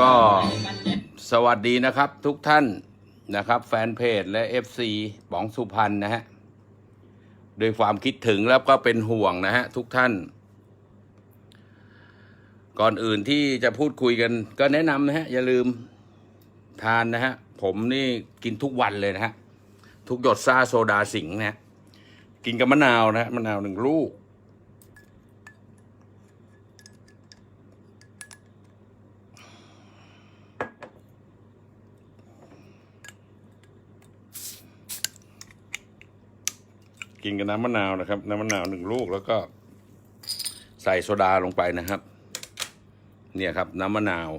ก็สวัสดีนะครับทุกท่านนะครับ แฟนเพจและ FC ป๋องสุพรรณนะฮะด้วยความคิดถึงแล้วก็เป็นห่วงนะฮะทุกท่าน ก่อนอื่นที่จะพูดคุยกัน ก็แนะนำนะฮะอย่าลืมทานนะฮะผมนี่กินทุกวันเลยนะฮะทุกหยดซ่าโซดาสิงห์นะฮะกินกับมะนาวนะฮะมะนาวหนึ่งลูก กินกับน้ำมะนาวนะครับ น้ำมะนาวหนึ่งลูกแล้วก็ ใส่โซดาลงไปนะครับ เนี่ยครับ น้ำมะนาว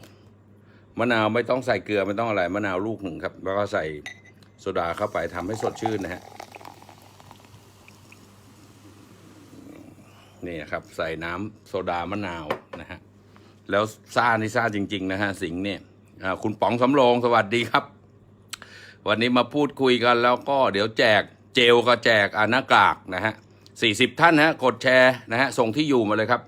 มะนาวไม่ต้องใส่เกลือไม่ต้องอะไรมะนาวลูกหนึ่งครับ แล้วก็ใส่โซดาเข้าไปทำให้สดชื่นนะฮะนี่ครับ ใส่น้ำโซดามะนาวนะฮะแล้วซ่านี่ซ่าจริง ๆ นะฮะสิงเนี่ยคุณป๋องสำโรงสวัสดีครับ วันนี้มาพูดคุยกันแล้วก็เดี๋ยวแจก เจลก็แจกอหน้ากากนะฮะสี่สิบท่านฮะกดแชร์นะฮะส่งที่อยู่มาเลยครับ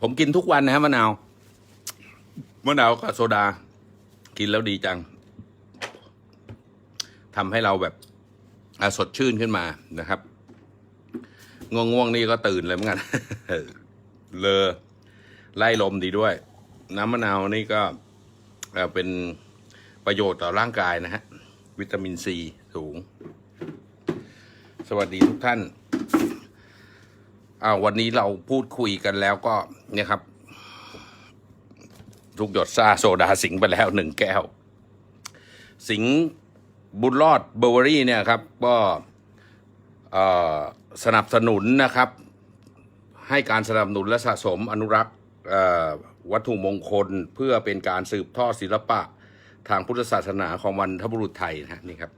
ผมกินทุกวันนะฮะมะนาวมะนาวกับโซดา กินแล้วดีจังทำให้เราแบบสดชื่นขึ้นมานะครับง่วงๆนี่ก็ตื่นเลยเหมือนกันเลอไล่ลมดีด้วย น้ำมะนาวนี่ก็เป็นประโยชน์ต่อร่างกายนะฮะ วิตามินซีสูง สวัสดีทุกท่านอ่าวันนี้เราพูดคุยกันแล้วก็เนี่ยครับ ทุกหยดซาโซดาสิงไปแล้วหนึ่งแก้ว สิงบุญรอดเบเวอรี่เนี่ยครับ ก็สนับสนุนนะครับ ให้การสนับสนุนและสะสมอนุรักษ์ วัตถุมงคลเพื่อเป็นการสืบทอดศิลปะทางพุทธศาสนาของวันทบุรุษไทยนะนี่ครับ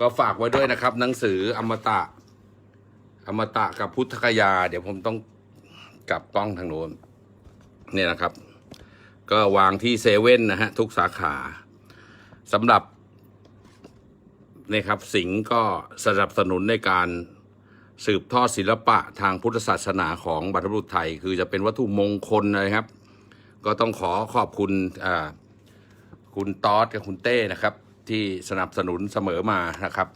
ก็ฝากไว้ด้วยนะครับ หนังสืออมตะ อมตะกับพุทธคยา เดี๋ยวผมต้องกลับกล้องทางโน้นเนี่ยนะครับ ก็วางที่เซเว่นนะฮะทุกสาขาสำหรับนี่ครับสิงห์ก็สนับสนุนในการสืบทอดศิลปะทางพุทธศาสนาของบรรพบุรุษไทย คือจะเป็นวัตถุมงคลนะครับ ก็ต้องขอขอบคุณคุณตอสกับคุณเต้นะครับ ที่สนับสนุนเสมอมานะครับ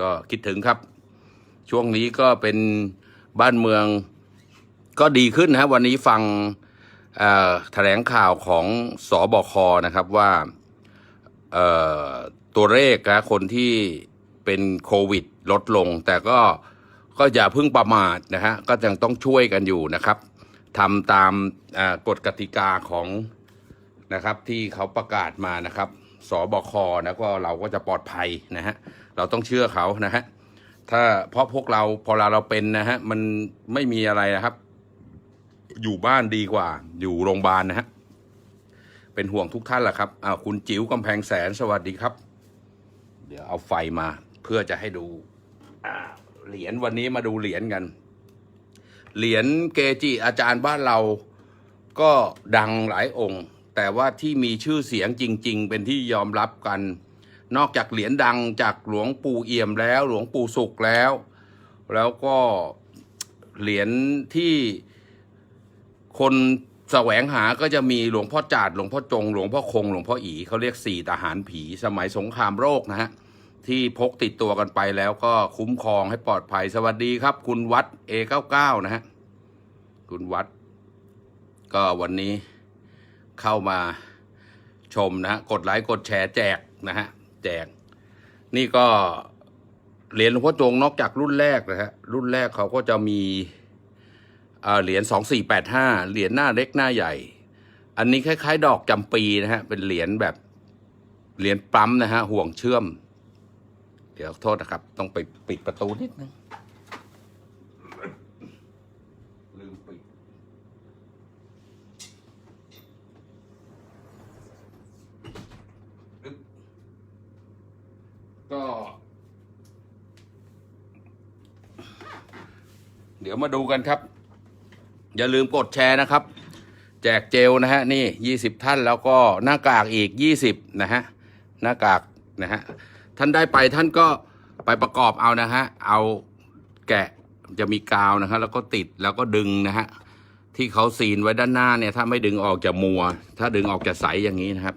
ก็คิดถึงครับ ช่วงนี้ก็เป็นบ้านเมืองก็ดีขึ้นนะครับวันนี้ฟังแถลงข่าวของสอบคนะครับว่าตัวเลขนะคนที่เป็นโควิดลดลง แต่ก็ก็อย่าเพิ่งประมาทนะฮะก็ยังต้องช่วยกันอยู่นะครับ ทำตามกฎกติกาของนะครับที่เขาประกาศมานะครับสบคนะก็เราก็จะปลอดภัยนะฮะเราต้องเชื่อเขานะฮะถ้าเพราะพวกเราพอเราเราเป็นนะฮะมันไม่มีอะไรนะครับ อยู่บ้านดีกว่า อยู่โรงพยาบาลนะฮะเป็นห่วงทุกท่านแหละครับอ่าคุณจิ๋วกำแพงแสนสวัสดีครับ เดี๋ยวเอาไฟมาเพื่อจะให้ดูเหรียญวันนี้มาดูเหรียญกัน เหรียญเกจิอาจารย์บ้านเราก็ดังหลายองค์ แต่ว่าที่มีชื่อเสียงจริง ๆ เป็นที่ยอมรับกัน นอกจากเหรียญดังจากหลวงปู่เอี่ยมแล้ว หลวงปู่สุขแล้ว แล้วก็เหรียญที่คนแสวงหาก็จะมีหลวงพ่อจาดหลวงพ่อจง หลวงพ่อคง หลวงพ่ออีเขาเรียกสี่ทหารผีสมัยสงครามโรคนะฮะ ที่พกติดตัวกันไปแล้วก็คุ้มครองให้ปลอดภัย สวัสดีครับ คุณวัด A99 นะฮะ คุณวัด ก็วันนี้เข้ามาชมนะฮะ กดไลค์กดแชร์แจกนะฮะ แจก นี่ก็เหรียญหลวงพ่อจงนอกจากรุ่นแรกนะฮะ รุ่นแรกเขาก็จะมีเหรียญสองสี่แปดห้าเหรียญหน้าเล็กหน้าใหญ่ อันนี้คล้าย ๆ ดอกจำปีนะฮะ เป็นเหรียญแบบเหรียญปั๊มนะฮะ ห่วงเชื่อม เดี๋ยวโทษนะครับ ต้องไปปิดประตูนิดนึงลืมปิด ก็ เดี๋ยวมาดูกันครับ อย่าลืมกดแชร์นะครับ แจกเจลนะฮะ นี่ยี่สิบท่านแล้วก็หน้ากากอีกยี่สิบนะฮะ หน้ากากนะฮะ ท่านได้ไปท่านก็ไปประกอบเอานะฮะ เอาแกะจะมีกาวนะฮะแล้วก็ติดแล้วก็ดึงนะฮะที่เขาซีนไว้ด้านหน้าเนี่ย ถ้าไม่ดึงออกจะมัว ถ้าดึงออกจะใสอย่างนี้นะครับ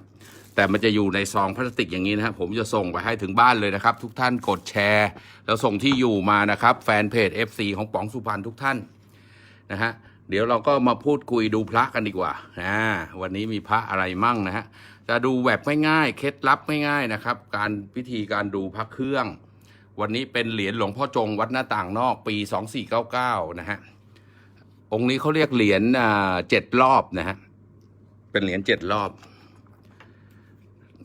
แต่มันจะอยู่ในซองพลาสติกอย่างนี้นะครับผมจะส่งไปให้ถึงบ้านเลยนะครับ ทุกท่านกดแชร์ แล้วส่งที่อยู่มานะครับ แฟนเพจ FC ของป๋องสุพรรณทุกท่านนะฮะ เดี๋ยวเราก็มาพูดคุยดูพระกันดีกว่าอ่าวันนี้มีพระอะไรมั่งนะฮะจะดูแบบง่ายๆเคล็ดลับง่ายๆนะครับ การวิธีการดูพระเครื่อง วันนี้เป็นเหรียญหลวงพ่อจงวัดหน้าต่างนอกปี 2499 นะฮะองค์นี้เขาเรียกเหรียญเจ็ดรอบนะฮะเป็นเหรียญเจ็ดรอบ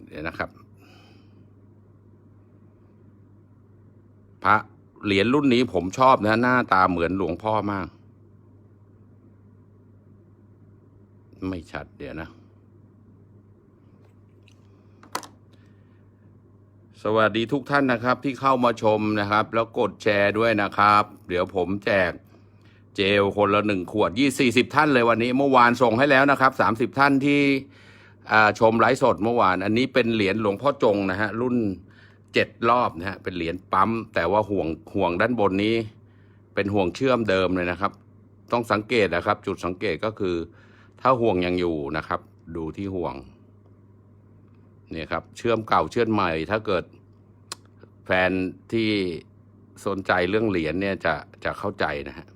เดี๋ยวนะครับ พระเหรียญรุ่นนี้ผมชอบนะ หน้าตาเหมือนหลวงพ่อมาก ไม่ชัดเดี๋ยวนะ สวัสดีทุกท่านนะครับที่เข้ามาชมนะครับ แล้วกดแชร์ด้วยนะครับ เดี๋ยวผมแจกเจลคนละหนึ่งขวดยี่สี่สิบท่านเลยวันนี้เมื่อวานส่งให้แล้วนะครับสามสิบท่านที่ชมไลฟ์สดเมื่อวาน อันนี้เป็นเหรียญหลวงพ่อจงนะฮะรุ่นเจ็ดรอบนะฮะเป็นเหรียญปั๊ม แต่ว่าห่วงห่วงด้านบนนี้ เป็นห่วงเชื่อมเดิมเลยนะครับ ต้องสังเกตนะครับ จุดสังเกตก็คือ ถ้าห่วงยังอยู่นะครับ ดูที่ห่วงเนี่ยครับ เชื่อมเก่าเชื่อมใหม่ ถ้าเกิดแฟนที่สนใจเรื่องเหรียญเนี่ยจะจะเข้าใจนะฮะ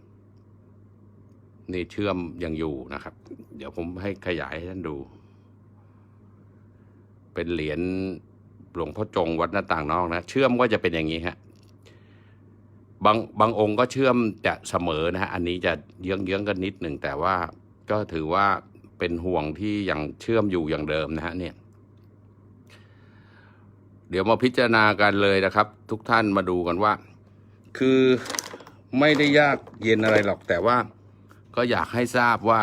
นี่เชื่อมยังอยู่นะครับ เดี๋ยวผมให้ขยายให้ท่านดู เป็นเหรียญหลวงพ่อจงวัดหน้าต่างนอกนะ เชื่อมก็จะเป็นอย่างนี้ฮะบางบางองค์ก็เชื่อมจะเสมอนะฮะอันนี้จะเยื้องเยื้องกันนิดหนึ่งแต่ว่า ก็ถือว่าเป็นห่วงที่ยังเชื่อมอยู่อย่างเดิมนะฮะเนี่ย เดี๋ยวมาพิจารณากันเลยนะครับ ทุกท่านมาดูกันว่า คือไม่ได้ยากเย็นอะไรหรอกแต่ว่าก็อยากให้ทราบว่า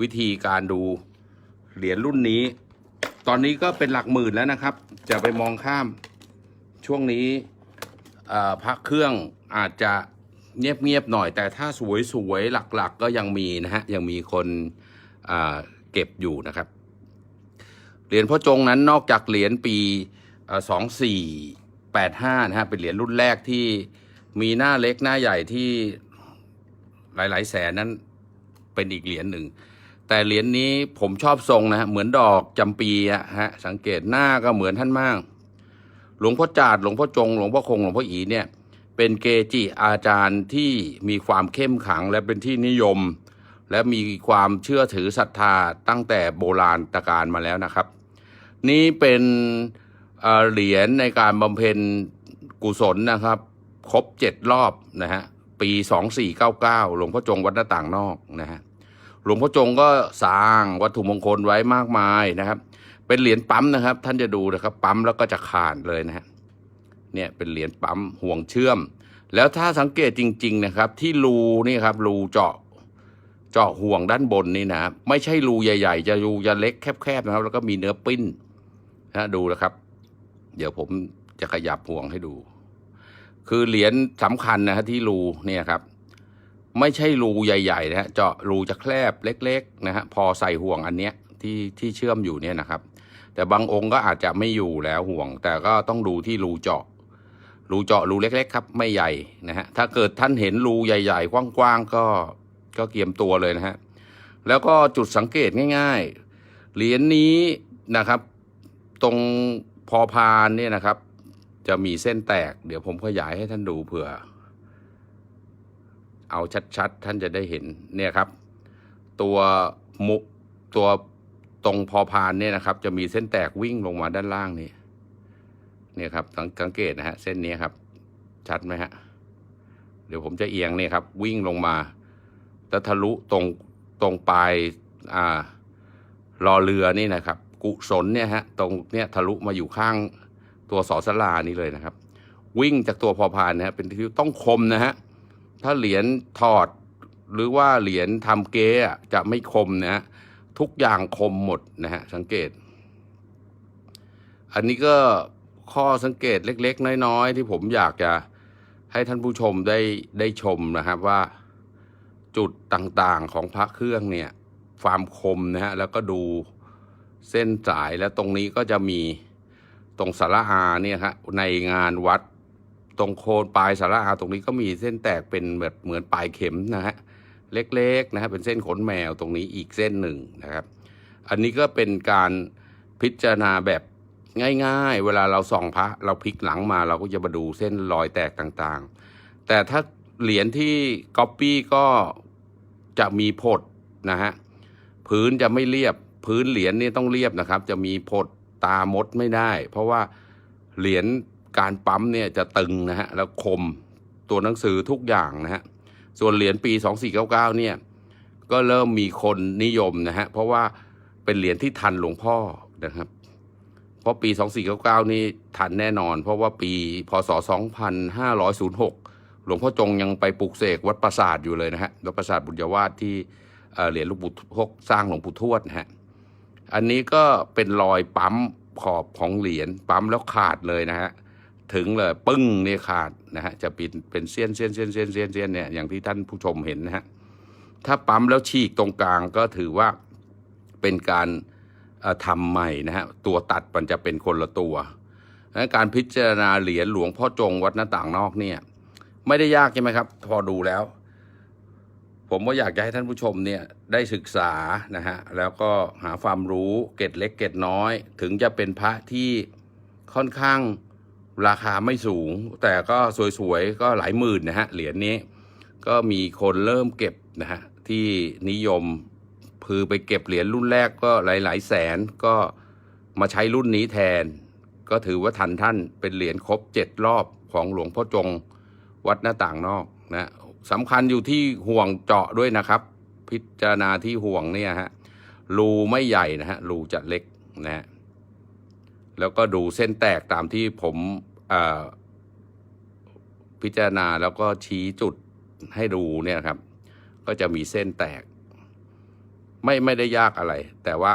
วิธีการดูเหรียญรุ่นนี้ ตอนนี้ก็เป็นหลักหมื่นแล้วนะครับ จะไปมองข้ามช่วงนี้อ่อพักเครื่องอาจจะ เงียบๆหน่อย แต่ถ้าสวยๆหลักๆก็ยังมีนะฮะยังมีคนเก็บอยู่นะครับ เหรียญพ่อจงนั้นนอกจากเหรียญปีสองสี่แปดห้านะฮะเป็นเหรียญรุ่นแรกที่มีหน้าเล็กหน้าใหญ่ที่หลาย ๆ แสนนั้นเป็นอีกเหรียญหนึ่งแต่เหรียญนี้ผมชอบทรงนะฮะเหมือนดอกจำปีอะฮะสังเกตหน้าก็เหมือนท่านมาก หลวงพ่อจาดหลวงพ่อจง หลวงพ่อคงหลวงพ่ออีเนี่ย เป็นเกจิอาจารย์ที่มีความเข้มขังและเป็นที่นิยม และมีความเชื่อถือศรัทธาตั้งแต่โบราณตการมาแล้วนะครับ นี่เป็นเอ่อเหรียญในการบำเพ็ญกุศลนะครับ ครบเจ็ดรอบนะฮะปีสองสี่เก้าเก้าหลวงพ่อจงวัดหน้าต่างนอกนะฮะหลวงพ่อจงก็สร้างวัตถุมงคลไว้มากมายนะครับ เป็นเหรียญปั๊มนะครับ ท่านจะดูนะครับ ปั๊มแล้วก็จะขาดเลยนะฮะ เนี่ยเป็นเหรียญปั๊มห่วงเชื่อม แล้วถ้าสังเกตจริง ๆ นะครับ ที่รูนี่ครับรูเจาะเจาะห่วงด้านบนนี่นะไม่ใช่รูใหญ่ ๆ จะรูจะเล็กแคบๆนะครับ แล้วก็มีเนื้อปิ้นนะดูนะครับ เดี๋ยวผมจะขยับห่วงให้ดู คือเหรียญสำคัญนะฮะที่รูเนี่ยครับ ไม่ใช่รูใหญ่ๆนะฮะเจาะรูจะแคบเล็ก ๆ นะฮะพอใส่ห่วงอันเนี้ยที่ที่เชื่อมอยู่เนี่ยนะครับ แต่บางองค์ก็อาจจะไม่อยู่แล้วห่วง แต่ก็ต้องดูที่รูเจาะ รูเจาะรูเล็ก ๆ ครับ ไม่ใหญ่นะฮะถ้าเกิดท่านเห็นรูใหญ่ ๆ กว้างๆก็ก็เกียมตัวเลยนะฮะแล้วก็จุดสังเกตง่ายๆ เหรียญนี้นะครับ ตรงพอพานเนี่ยนะครับ จะมีเส้นแตก เดี๋ยวผมขยายให้ท่านดูเผื่อ เอาชัดๆ ท่านจะได้เห็นเนี่ยครับ ตัวมุตัวตรงพอพานเนี่ยนะครับ จะมีเส้นแตกวิ่งลงมาด้านล่างนี่ เนี่ยครับสังเกตนะฮะเส้นนี้ครับ ชัดไหมฮะเดี๋ยวผมจะเอียงเนี่ยครับ วิ่งลงมาแล้วทะลุตรงตรงปลายอ่ารอเรือนี่นะครับ กุศลเนี่ยฮะตรงเนี่ยทะลุมาอยู่ข้างตัวสอสลานี่เลยนะครับ วิ่งจากตัวพอพานนะฮะเป็นที่ต้องคมนะฮะถ้าเหรียญถอดหรือว่าเหรียญทำเก๊อะจะไม่คมนะฮะทุกอย่างคมหมดนะฮะสังเกต อันนี้ก็ ข้อสังเกตเล็ก ๆ น้อยๆ ที่ผมอยากจะให้ท่านผู้ชมได้ได้ชมนะครับว่าจุดต่างๆของพระเครื่องเนี่ยความคมนะฮะแล้วก็ดูเส้นสายแล้วตรงนี้ก็จะมีตรงสาระอาเนี่ยฮะในงานวัดตรงโคนปลายสาระอาตรงนี้ก็มีเส้นแตกเป็นแบบเหมือนปลายเข็มนะฮะเล็กๆนะฮะเป็นเส้นขนแมวตรงนี้อีกเส้นหนึ่งนะครับ อันนี้ก็เป็นการพิจารณาแบบ ง่าย ๆ เวลาเราส่องพระเราพลิกหลังมาเราก็จะมาดูเส้นรอยแตกต่างๆ แต่ถ้าเหรียญที่ก๊อปปี้ก็จะมีผดนะฮะพื้นจะไม่เรียบ พื้นเหรียญนี่ต้องเรียบนะครับ จะมีผดตามดไม่ได้ เพราะว่าเหรียญการปั๊มเนี่ยจะตึงนะฮะแล้วคมตัวหนังสือทุกอย่างนะฮะส่วนเหรียญปี 2499เนี่ยก็เริ่มมีคนนิยมนะฮะเพราะว่าเป็นเหรียญที่ทันหลวงพ่อนะครับ ราะปี 2499 นี่ทันแน่นอน เพราะว่าปีพศ 2506 หลวงพ่อจงยังไปปลูกเสกวัดปราสาทอยู่เลยนะฮะวัดปราสาทบุญญาวาสที่เหรียญหลวงปู่ทวดสร้างหลวงปู่ทวดนะฮะอันนี้ก็เป็นรอยปั๊มขอบของเหรียญปั๊มแล้วขาดเลยนะฮะถึงเลยปึ้งเนี่ยขาดนะฮะจะเป็นเป็นเส้นเส้นเส้นเส้นเส้นเส้นเนี่ยอย่างที่ท่านผู้ชมเห็นนะฮะถ้าปั๊มแล้วฉีกตรงกลางก็ถือว่าเป็นการ ทำใหม่นะฮะตัวตัดมันจะเป็นคนละตัวนั้นการพิจารณาเหรียญหลวงพ่อจงวัดหน้าต่างนอกเนี่ยไม่ได้ยากใช่ไหมครับ พอดูแล้ว ผมก็อยากจะให้ท่านผู้ชมเนี่ยได้ศึกษานะฮะแล้วก็หาความรู้เกร็ดเล็กเกร็ดน้อย ถึงจะเป็นพระที่ค่อนข้างราคาไม่สูง แต่ก็สวยๆ ก็หลายหมื่นนะฮะเหรียญนี้ ก็มีคนเริ่มเก็บนะฮะที่นิยม คือไปเก็บเหรียญรุ่นแรกก็หลาย ๆ แสนก็มาใช้รุ่นนี้แทน ก็ถือว่าทันท่านเป็นเหรียญครบเจ็ดรอบของหลวงพ่อจง วัดหน้าต่างนอกนะสำคัญอยู่ที่ห่วงเจาะด้วยนะครับ พิจารณาที่ห่วงเนี่ยฮะรูไม่ใหญ่นะฮะรูจะเล็กนะฮะแล้วก็ดูเส้นแตกตามที่ผมอ่อพิจารณาแล้วก็ชี้จุดให้ดูเนี่ยครับ ก็จะมีเส้นแตก ไม่ไม่ได้ยากอะไร แต่ว่า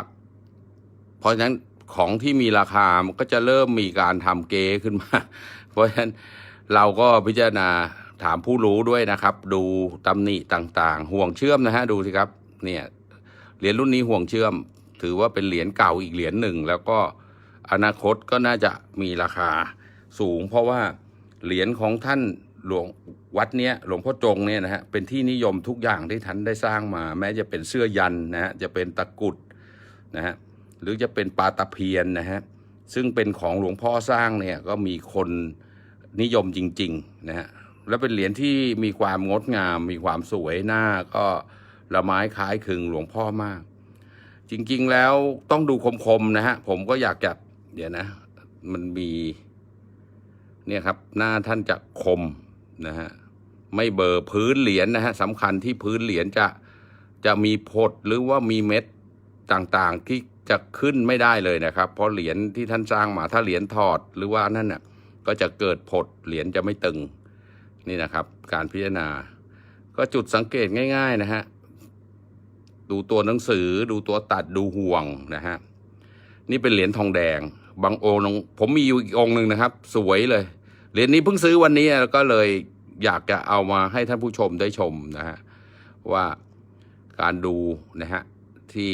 เพราะฉะนั้นของที่มีราคามันก็จะเริ่มมีการทำเก๊ขึ้นมา เพราะฉะนั้นเราก็พิจารณาถามผู้รู้ด้วยนะครับ ดูตำหนิต่างๆ ห่วงเชื่อมนะฮะดูสิครับ เนี่ยเหรียญรุ่นนี้ห่วงเชื่อม ถือว่าเป็นเหรียญเก่าอีกเหรียญหนึ่ง แล้วก็อนาคตก็น่าจะมีราคาสูง เพราะว่าเหรียญของท่านหลวง วัดเนี้ยหลวงพ่อจงเนี่ยนะฮะเป็นที่นิยมทุกอย่างที่ท่านได้สร้างมา แม้จะเป็นเสื้อยันนะฮะจะเป็นตะกุดนะฮะหรือจะเป็นปลาตะเพียนนะฮะซึ่งเป็นของหลวงพ่อสร้างเนี่ยก็มีคนนิยมจริงๆนะฮะแล้วเป็นเหรียญที่มีความงดงาม มีความสวยหน้าก็ละไม้คล้ายคลึงหลวงพ่อมาก จริงๆแล้วต้องดูคมๆนะฮะผมก็อยากจะเดี๋ยวนะมันมีเนี่ยครับหน้าท่านจะคมนะฮะ ไม่เบอร์พื้นเหรียญนะฮะสำคัญที่พื้นเหรียญจะจะมีพดหรือว่ามีเม็ดต่างๆที่จะขึ้นไม่ได้เลยนะครับ เพราะเหรียญที่ท่านสร้างมาถ้าเหรียญถอดหรือว่านั่นน่ะก็จะเกิดผดเหรียญจะไม่ตึงนี่นะครับ การพิจารณา ก็จุดสังเกตง่าย ๆนะฮะดูตัวหนังสือดูตัวตัดดูห่วงนะฮะนี่เป็นเหรียญทองแดง บางองค์ผมมีอยู่อีกองค์หนึ่งนะครับ สวยเลย เหรียญนี้เพิ่งซื้อวันนี้แล้วก็เลย อยากจะเอามาให้ท่านผู้ชมได้ชมนะฮะว่าการดูนะฮะที่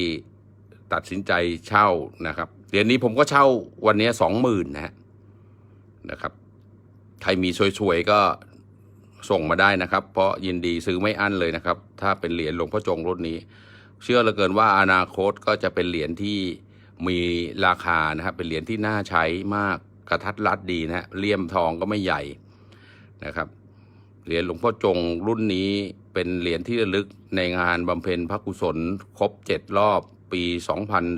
ตัดสินใจเช่านะครับเหรียญนี้ผมก็เช่าวันนี้สองหมื่นนะฮะนะครับใครมีสวยๆก็ส่งมาได้นะครับ เพราะยินดีซื้อไม่อั้นเลยนะครับ ถ้าเป็นเหรียญหลวงพ่อจงรุ่นนี้ เชื่อเหลือเกินว่าอนาคตก็จะเป็นเหรียญที่มีราคานะครับเป็นเหรียญที่น่าใช้มากกระทัดรัดดีนะฮะเลี่ยมทองก็ไม่ใหญ่นะครับ เหรียญหลวงพ่อจงรุ่นนี้เป็นเหรียญที่ระลึกในงานบำเพ็ญพระกุศล ครบเจ็ดรอบปี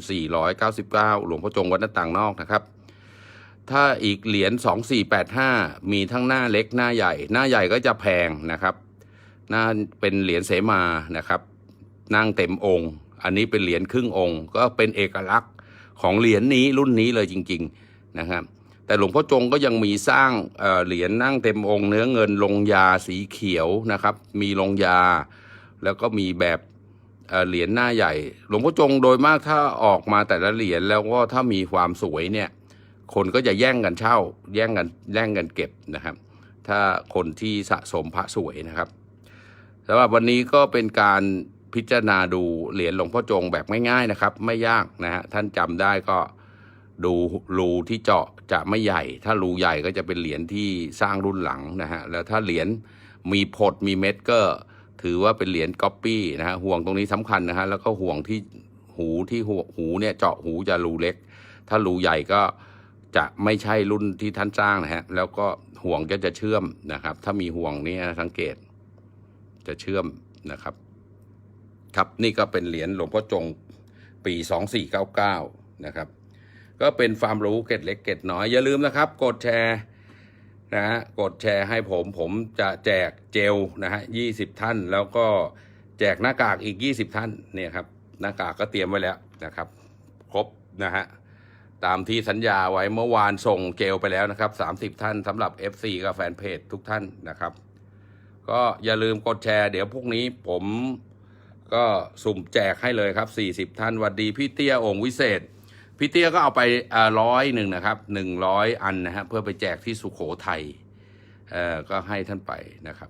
2499 หลวงพ่อจงวัดหน้าต่างนอกนะครับ ถ้าอีกเหรียญ2485 มีทั้งหน้าเล็กหน้าใหญ่ หน้าใหญ่ก็จะแพงนะครับ หน้าเป็นเหรียญเสมานะครับนั่งเต็มองค์ อันนี้เป็นเหรียญครึ่งองค์ ก็เป็นเอกลักษณ์ของเหรียญนี้รุ่นนี้เลยจริง ๆนะครับ แต่หลวงพ่อจงก็ยังมีสร้างเเหรียญนั่งเต็มองค์เนื้อเงินลงยาสีเขียวนะครับ มีลงยา แล้วก็มีแบบเเหรียญหน้าใหญ่ หลวงพ่อจงโดยมากถ้าออกมาแต่ละเหรียญแล้วก็ถ้ามีความสวยเนี่ย คนก็จะแย่งกันเช่า แย่งกันแย่งกันเก็บนะครับ ถ้าคนที่สะสมพระสวยนะครับสำหรับวันนี้ก็เป็นการพิจารณาดูเหรียญหลวงพ่อจงแบบง่ายๆนะครับ ไม่ยากนะฮะท่านจำได้ก็ ดูรูที่เจาะจะไม่ใหญ่ ถ้ารูใหญ่ก็จะเป็นเหรียญที่สร้างรุ่นหลังนะฮะ แล้วถ้าเหรียญมีผดมีเม็ดก็ถือว่าเป็นเหรียญก๊อปปี้นะฮะ ห่วงตรงนี้สำคัญนะฮะ แล้วก็ห่วงที่หูที่หูหูเนี่ยเจาะหูจะรูเล็ก ถ้ารูใหญ่ก็จะไม่ใช่รุ่นที่ท่านสร้างนะฮะ แล้วก็ห่วงก็จะเชื่อมนะครับ ถ้ามีห่วงนี่สังเกต จะเชื่อมนะครับ ครับนี่ก็เป็นเหรียญหลวงพ่อจงปี 2499 นะครับ ก็เป็นความรู้เกร็ดเล็กเกร็ดน้อย อย่าลืมนะครับ กดแชร์นะฮะกดแชร์ให้ผมผมจะแจกเจลนะฮะ20ท่าน แล้วก็แจกหน้ากากอีก20ท่านเนี่ยครับหน้ากากก็เตรียมไว้แล้วนะครับ ครบนะฮะตามที่สัญญาไว้เมื่อวานส่งเจลไปแล้วนะครับ30ท่านสำหรับ FC กับแฟนเพจทุกท่านนะครับ ก็อย่าลืมกดแชร์ เดี๋ยวพรุ่งนี้ผมก็สุ่มแจกให้เลยครับ40ท่านวัดดีพี่เตี้ยองค์วิเศษ พี่เตี้ยก็เอาไปร้อยหนึ่งนะครับหนึ่งร้อยอันนะฮะเพื่อไปแจกที่สุขโขทัยก็ให้ท่านไปนะครับ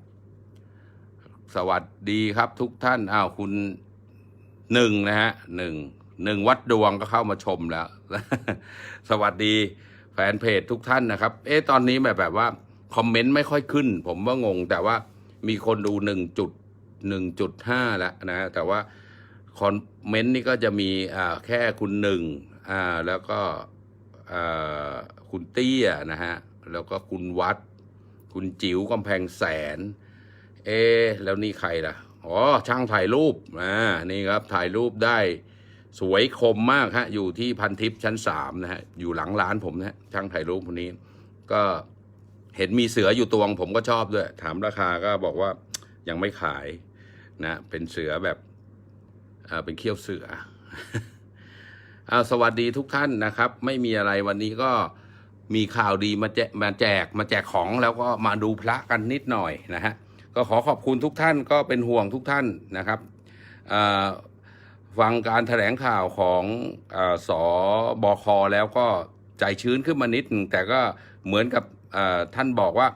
สวัสดีครับทุกท่านอ้าวคุณหนึ่งนะฮะหนึ่งหนึ่งวัดดวงก็เข้ามาชมแล้ว สวัสดีแฟนเพจทุกท่านนะครับ เอ๊ะตอนนี้แบบแบบว่าคอมเมนต์ไม่ค่อยขึ้น ผมว่างง แต่ว่ามีคนดูหนึ่งจุดหนึ่งจุดห้าแล้วนะแต่ว่าคอมเมนต์นี่ก็จะมีแค่คุณหนึ่ง อ่าแล้วก็คุณเตี้ยนะฮะ แล้วก็คุณวัด คุณจิ๋วกำแพงแสน เอ แล้วนี่ใครล่ะ อ๋อ ช่างถ่ายรูป อ่า นี่ครับ ถ่ายรูปได้สวยคมมากฮะ อยู่ที่พันทิพย์ชั้นสามนะฮะ อยู่หลังร้านผมนะฮะช่างถ่ายรูปคนนี้ ก็เห็นมีเสืออยู่ตัวงผมก็ชอบด้วย ถามราคาก็บอกว่ายังไม่ขายนะ เป็นเสือแบบ อ่า เป็นเขี้ยวเสือ อ่าสวัสดีทุกท่านนะครับ ไม่มีอะไรวันนี้ก็มีข่าวดีมาแจกมาแจกมาแจกของแล้วก็มาดูพระกันนิดหน่อยนะฮะก็ขอขอบคุณทุกท่านก็เป็นห่วงทุกท่านนะครับฟังการแถลงข่าวของอสอบคแล้วก็ใจชื้นขึ้นมานิดนึงแต่ก็เหมือนกับท่านบอกว่า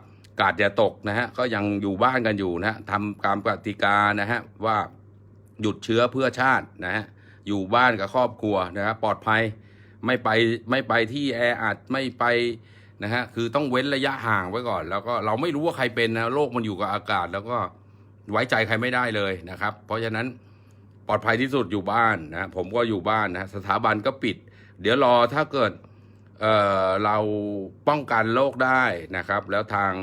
กาดอย่าตกนะฮะก็ยังอยู่บ้านกันอยู่นะฮะทำตามกติกานะฮะว่าหยุดเชื้อเพื่อชาตินะฮะ อยู่บ้านกับครอบครัวนะครับปลอดภัยไม่ไปไม่ไปที่แออัดไม่ไปนะฮะคือต้องเว้นระยะห่างไว้ก่อน แล้วก็เราไม่รู้ว่าใครเป็นนะโรคมันอยู่กับอากาศ แล้วก็ไว้ใจใครไม่ได้เลยนะครับ เพราะฉะนั้นปลอดภัยที่สุดอยู่บ้านนะผมก็อยู่บ้านนะสถาบันก็ปิด เดี๋ยวรอถ้าเกิดเเราป้องกันโรคได้นะครับ แล้วทาง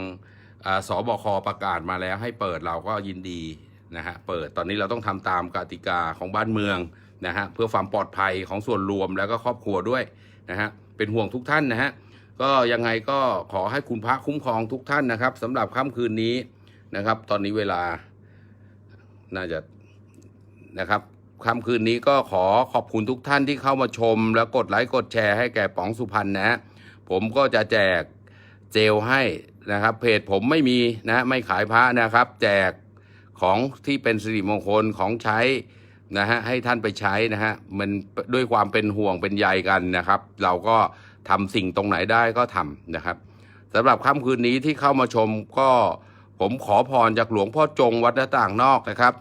าสบคประกาศมาแล้วให้เปิดเราก็ยินดีนะฮะเปิดตอนนี้เราต้องทำตามกติกาของบ้านเมือง นะฮะเพื่อความปลอดภัยของส่วนรวมแล้วก็ครอบครัวด้วยนะฮะเป็นห่วงทุกท่านนะฮะก็ยังไงก็ขอให้คุณพระคุ้มครองทุกท่านนะครับสำหรับค่ำคืนนี้นะครับ ตอนนี้เวลาน่าจะนะครับค่ำคืนนี้ก็ขอขอบคุณทุกท่านที่เข้ามาชม แล้วกดไลค์กดแชร์ให้แก่ป๋องสุพรรณนะฮะผมก็จะแจกเจลให้นะครับ เพจผมไม่มีนะไม่ขายพระนะครับ แจกของที่เป็นสิริมงคลของใช้ นะฮะให้ท่านไปใช้นะฮะมันด้วยความเป็นห่วงเป็นใยกันนะครับ เราก็ทำสิ่งตรงไหนได้ก็ทำนะครับสำหรับค่ำคืนนี้ที่เข้ามาชมก็ผมขอพรจากหลวงพ่อจงวัดหน้าต่างนอกนะครับ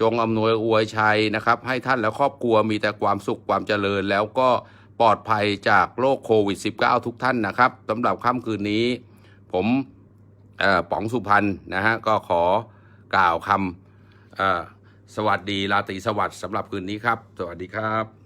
จงอำนวยอวยชัยนะครับ ให้ท่านและครอบครัวมีแต่ความสุขความเจริญ แล้วก็ปลอดภัยจากโรคโควิด -19 ทุกท่านนะครับสำหรับค่ำคืนนี้ ผมป๋องสุพรรณนะฮะก็ขอกล่าวคำอ่อ สวัสดีราตรีสวัสดิ์สำหรับคืนนี้ครับ สวัสดีครับ